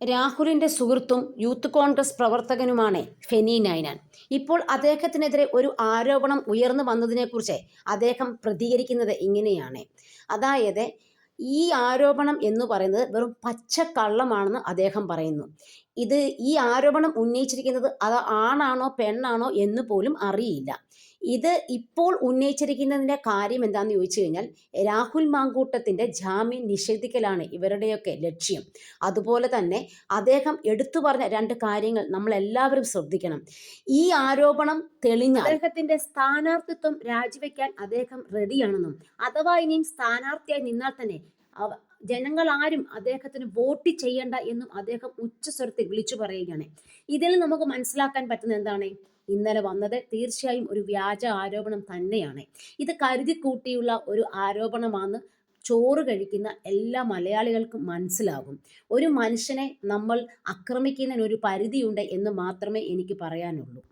രാഹുലിന്റെ സുഹൃത്തും യൂത്ത് കോൺഗ്രസ് പ്രവർത്തകനുമാണ് ഫെനി നൈനാൻ. ഇപ്പോൾ അദ്ദേഹത്തിനെതിരെ ഒരു ആരോപണം ഉയർന്നു വന്നതിനെക്കുറിച്ച് അദ്ദേഹം പ്രതികരിക്കുന്നത് ഇങ്ങനെയാണ്. അതായത് ഈ ആരോപണം എന്ന് പറയുന്നത് വെറും പച്ചക്കള്ളമാണെന്ന് അദ്ദേഹം പറയുന്നു. ഇത് ഈ ആരോപണം ഉന്നയിച്ചിരിക്കുന്നത് അത് ആണാണോ പെണ്ണാണോ എന്ന് പോലും അറിയില്ല. ഇത് ഇപ്പോൾ ഉന്നയിച്ചിരിക്കുന്നതിന്റെ കാര്യം എന്താണെന്ന് ചോദിച്ചു കഴിഞ്ഞാൽ രാഹുൽ മാങ്കൂട്ടത്തിന്റെ ജാമ്യം നിഷേധിക്കലാണ് ഇവരുടെയൊക്കെ ലക്ഷ്യം. അതുപോലെ തന്നെ അദ്ദേഹം എടുത്തു പറഞ്ഞ രണ്ട് കാര്യങ്ങൾ നമ്മൾ എല്ലാവരും ശ്രദ്ധിക്കണം. ഈ ആരോപണം തെളിഞ്ഞ അദ്ദേഹത്തിന്റെ സ്ഥാനാർത്ഥിത്വം രാജിവെക്കാൻ അദ്ദേഹം റെഡിയാണെന്നും അഥവാ ഇനിയും സ്ഥാനാർത്ഥിയായി നിന്നാൽ തന്നെ ജനങ്ങൾ ആരും അദ്ദേഹത്തിന് വോട്ട് ചെയ്യണ്ട എന്നും അദ്ദേഹം ഉച്ചസ്വരത്തിൽ വിളിച്ചു പറയുകയാണ്. ഇതിൽ നമുക്ക് മനസ്സിലാക്കാൻ പറ്റുന്ന എന്താണ്? ഇന്നലെ വന്നത് തീർച്ചയായും ഒരു വ്യാജ ആരോപണം തന്നെയാണ്. ഇത് കരുതി കൂട്ടിയുള്ള ഒരു ആരോപണമാണ് ചോറ് കഴിക്കുന്ന എല്ലാ മലയാളികൾക്കും മനസ്സിലാകും. ഒരു മനുഷ്യനെ നമ്മൾ ആക്രമിക്കുന്നതിന് ഒരു പരിധിയുണ്ട് എന്ന് മാത്രമേ എനിക്ക് പറയാനുള്ളൂ.